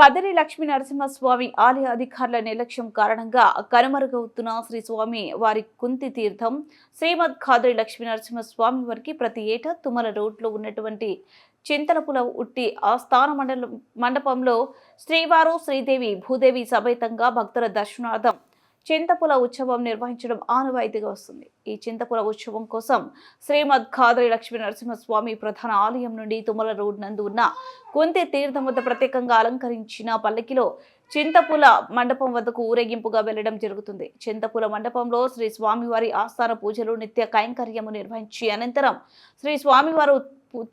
కదిరి లక్ష్మీ నరసింహస్వామి ఆలయ అధికారుల నిర్లక్ష్యం కారణంగా కనుమరుగవుతున్న శ్రీ స్వామి వారి కుంతి తీర్థం శ్రీమద్ ఖాదరి లక్ష్మీ నరసింహస్వామి వారికి ప్రతి ఏటా తుమల రోడ్లో ఉన్నటువంటి చింతలపుల ఉట్టి ఆస్థాన మండలం మండపంలో శ్రీవారు శ్రీదేవి భూదేవి సమేతంగా భక్తుల దర్శనార్థం చింతపుల ఉత్సవం నిర్వహించడం ఆనవాయితీగా వస్తుంది. ఈ చింతపుల ఉత్సవం కోసం శ్రీమద్ ఖాదరి లక్ష్మీ నరసింహస్వామి ప్రధాన ఆలయం నుండి తుమ్మల రోడ్ నందు ఉన్న కుంతి తీర్థం వద్ద ప్రత్యేకంగా అలంకరించిన పల్లకిలో చింతపుల మండపం వద్దకు ఊరేగింపుగా వెళ్ళడం జరుగుతుంది. చింతపుల మండపంలో శ్రీ స్వామివారి ఆస్థాన పూజలు నిత్య కైంకర్యము నిర్వహించి అనంతరం శ్రీ స్వామివారు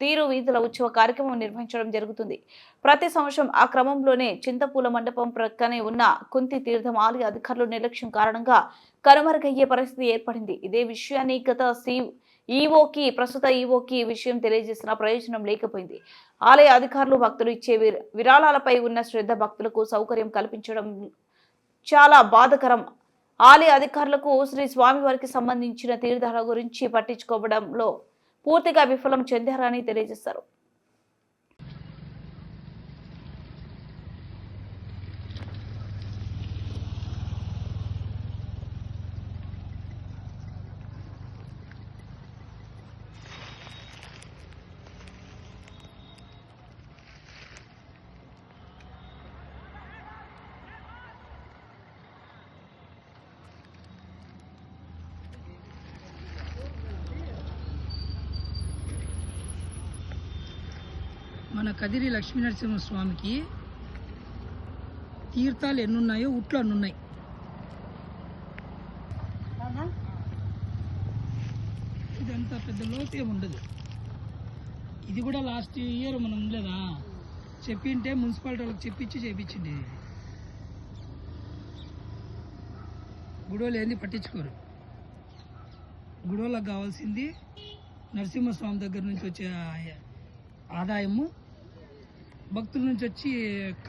తీరు వీధుల ఉత్సవ కార్యక్రమం నిర్వహించడం జరుగుతుంది. ప్రతి సంవత్సరం ఆ క్రమంలోనే చింతపూల మండపం ప్రక్కనే ఉన్న కుంతి తీర్థం ఆలయ అధికారులు నిర్లక్ష్యం కారణంగా కనుమరుగయ్యే పరిస్థితి ఏర్పడింది. ఇదే విషయాన్ని గత సి ఈఓకి ప్రస్తుత ఈఓకి విషయం తెలియజేసిన ప్రయోజనం లేకపోయింది. ఆలయ అధికారులు భక్తులు ఇచ్చే విరాళాలపై ఉన్న శ్రద్ధ భక్తులకు సౌకర్యం కల్పించడం చాలా బాధకరం. ఆలయ అధికారులకు శ్రీ స్వామివారికి సంబంధించిన తీర్థాల గురించి పట్టించుకోవడంలో పూర్తిగా విఫలం చెందారని తెలియజేశారు. మన కదిరి లక్ష్మీనరసింహ స్వామికి తీర్థాలు ఎన్నున్నాయో ఉట్లు అన్నున్నాయి. ఇదంతా పెద్ద లోతే ఉండదు. ఇది కూడా లాస్ట్ ఇయర్ మనం ఉండలేదా? చెప్పింటే మున్సిపాలిటీ వాళ్ళకి చెప్పించి చేపించింది. గుడోలు ఏంది పట్టించుకోరు. గుడోలకు కావాల్సింది నరసింహస్వామి దగ్గర నుంచి వచ్చే ఆదాయము భక్తుల నుంచి వచ్చి